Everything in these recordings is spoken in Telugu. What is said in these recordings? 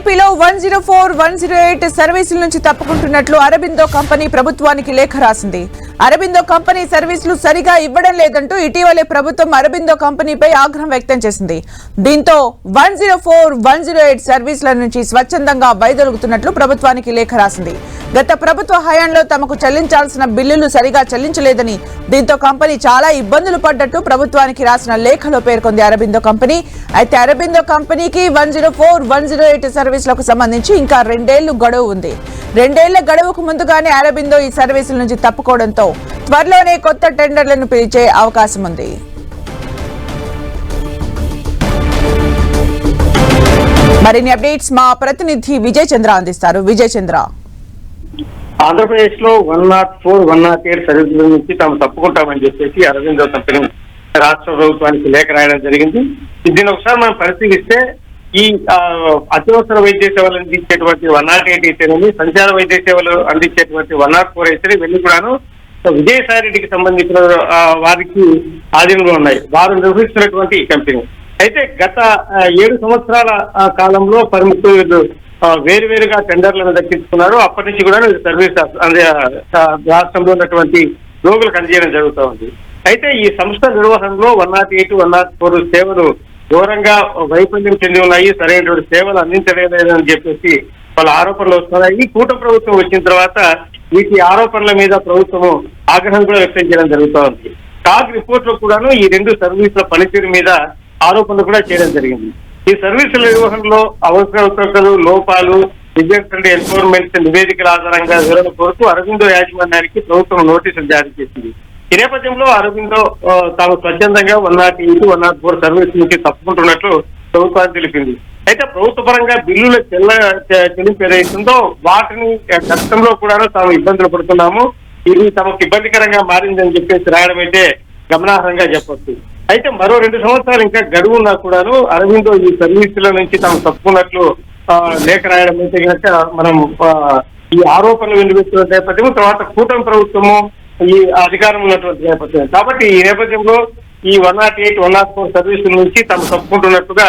ఏపీలో one zero four one zero eight సర్వీసుల నుంచి తప్పుకుంటున్నట్లు అరబిందో కంపెనీ ప్రభుత్వానికి లేఖ రాసింది. అరబిందో కంపెనీ సర్వీసులు సరిగా ఇవ్వడం లేదంటూ ఇటీవలే ప్రభుత్వం అరబిందో కంపెనీపై ఆగ్రహం వ్యక్తం చేసింది. దీంతో one zero four one zero eight సర్వీసుల నుంచి స్వచ్ఛందంగా వైదొలుగుతున్నట్లు ప్రభుత్వానికి లేఖ రాసింది. గత ప్రభుత్వ హయాంలో తమకు చెల్లించాల్సిన బిల్లులు సరిగా చెల్లించలేదని దీంతో కంపెనీ చాలా ఇబ్బందులు పడ్డట్టు ప్రభుత్వానికి రాసిన లేఖలో పేర్కొంది అరబిందో కంపెనీ. అయితే అరబిందో కంపెనీకి one zero four one zero eight సర్వీసులకు సంబంధించి ఇంకా రెండేళ్ళు గడువు ఉంది. రెండేళ్ళ గడువుకు ముందుగానే అరబిందో ఈ సర్వీసుల నుంచి తప్పుకోవడంతో త్వరలోనే కొత్త టెండర్లను పిలిచే అవకాశం ఉంది. మరిన్ని అప్డేట్స్ మా ప్రతినిధి విజయ్ చంద్ర అందిస్తారు. విజయ్ చంద్ర. ఆంధ్రప్రదేశ్లో one nought four one nought eight సర్వీసుల నుంచి తాము తప్పుకుంటామని చెప్పేసి అరవిందో కంపెనీ రాష్ట్ర ప్రభుత్వానికి లేఖ రాయడం జరిగింది. దీన్ని ఒకసారి మనం పరిశీలిస్తే ఈ అత్యవసర వైద్య సేవలు అందించేటువంటి వన్ నాట్ ఎయిట్ అయితేనేమి సంచార వైద్య సేవలు అందించేటువంటి వన్ నాట్ ఫోర్ అయితే ఇవన్నీ కూడాను విజయసాయి రెడ్డికి సంబంధించిన వారికి ఆధీనంలో ఉన్నాయి. వారు నిర్వహిస్తున్నటువంటి ఈ కంపెనీ. అయితే గత ఏడు సంవత్సరాల కాలంలో పరిమితులు వేరు వేరుగా టెండర్లను దక్కించుకున్నారు. అప్పటి నుంచి కూడా సర్వీస్ రాష్ట్రంలో ఉన్నటువంటి రోగులకు అందజేయడం జరుగుతూ ఉంది. అయితే ఈ సంస్థ నిర్వహణలో one nought eight one nought four సేవలు ఘోరంగా వైఫల్యం చెంది ఉన్నాయి సరైనటువంటి సేవలు అందించలేదని చెప్పేసి వాళ్ళ ఆరోపణలు వస్తున్నాయి. ఈ కూట ప్రభుత్వం వచ్చిన తర్వాత వీటి ఆరోపణల మీద ప్రభుత్వము ఆగ్రహం కూడా వ్యక్తం చేయడం జరుగుతూ ఉంది. టాక్ రిపోర్ట్లో కూడాను ఈ రెండు సర్వీసుల పనితీరు మీద ఆరోపణలు కూడా చేయడం జరిగింది. ఈ సర్వీసుల నిర్వహణలో అవసరాలు లోపాలు విద్యార్థుల ఎన్ఫోర్మెంట్ నివేదికల ఆధారంగా వివరణ కోరుతూ అరవిందో యాజమాన్యానికి ప్రభుత్వం నోటీసులు జారీ చేసింది. ఈ నేపథ్యంలో అరవిందో తాము స్వచ్ఛందంగా one nought eight one nought four service నుంచి తప్పుకుంటున్నట్లు ప్రభుత్వానికి తెలిపింది. అయితే ప్రభుత్వ పరంగా బిల్లుల చెల్ల చెల్లింపు ఏదైతుందో వాటిని గతంలో కూడా తాము ఇబ్బందులు పడుతున్నాము. ఇది తమకు ఇబ్బందికరంగా మారిందని చెప్పేసి రాయడం అయితే గమనార్హంగా చెప్పొచ్చు. అయితే మరో రెండు సంవత్సరాలు ఇంకా గడువు ఉన్నా కూడాను అరవిందో ఈ సర్వీసుల నుంచి తాము తప్పుకున్నట్లు లేఖ రాయడం అయితే కనుక మనం ఈ ఆరోపణలు వినిపిస్తున్న నేపథ్యం తర్వాత కూటమి ప్రభుత్వము ఈ అధికారం ఉన్నటువంటి నేపథ్యం. కాబట్టి ఈ నేపథ్యంలో ఈ one nought eight one nought four సర్వీసుల నుంచి తాము తప్పుకుంటున్నట్టుగా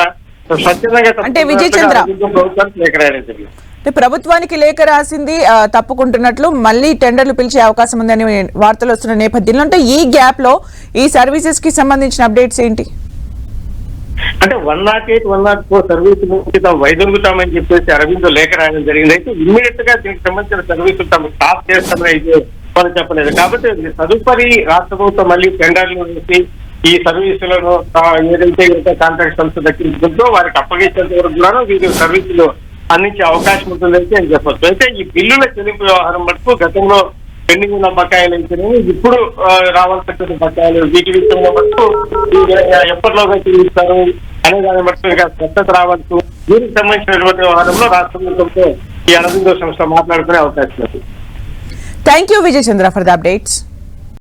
అంటే విజయ్ చంద్ర. ప్రభుత్వానికి లేఖ రాసింది తప్పుకుంటున్నట్లు మళ్ళీ టెండర్లు పిలిచే అవకాశం ఉందని వార్తలు వస్తున్న నేపథ్యంలో అంటే ఈ గ్యాప్లో ఈ సర్వీసెస్కి సంబంధించిన అప్డేట్స్ ఏంటి? అంటే one nought eight one nought four service నుంచి తాము వైదొలుగుతామని చెప్పేసి అరవిందో లేఖ రాయడం జరిగింది. అయితే ఇమ్మీడియట్గా దీనికి సంబంధించిన సర్వీసులు తాము స్టాప్ చేస్తామని అయితే వాళ్ళు చెప్పలేదు. కాబట్టి తదుపరి రాష్ట్ర ప్రభుత్వం మళ్ళీ టెండర్లు వేసి ఈ సర్వీసులను ఏదైతే కాంట్రాక్ట్ సంస్థ దక్కించుకుందో వారికి అప్పగించేంత వరకు కూడా వీరు సర్వీసులు అందించే అవకాశం ఉంటుందని అని చెప్పొచ్చు. అయితే ఈ బిల్లుల చెల్లింపు వ్యవహారం మటుకు గతంలో పెండింగ్ ఉన్న బకాయిలు అయితేనేమి ఇప్పుడు రావాల్సిన బకాయిలు వీటి విషయంలో మటుకు ఎప్పటిలోగా చెల్లిస్తారు అనే దాని మటుకు ఇంకా స్పష్టత రావచ్చు దీనికి సంబంధించినటువంటి వ్యవహారంలో రాష్ట్ర ప్రభుత్వంతో ఈ అరవిందో సంస్థ మాట్లాడుకునే అవకాశం ఉంది. Thank you Vijay Chandra for the updates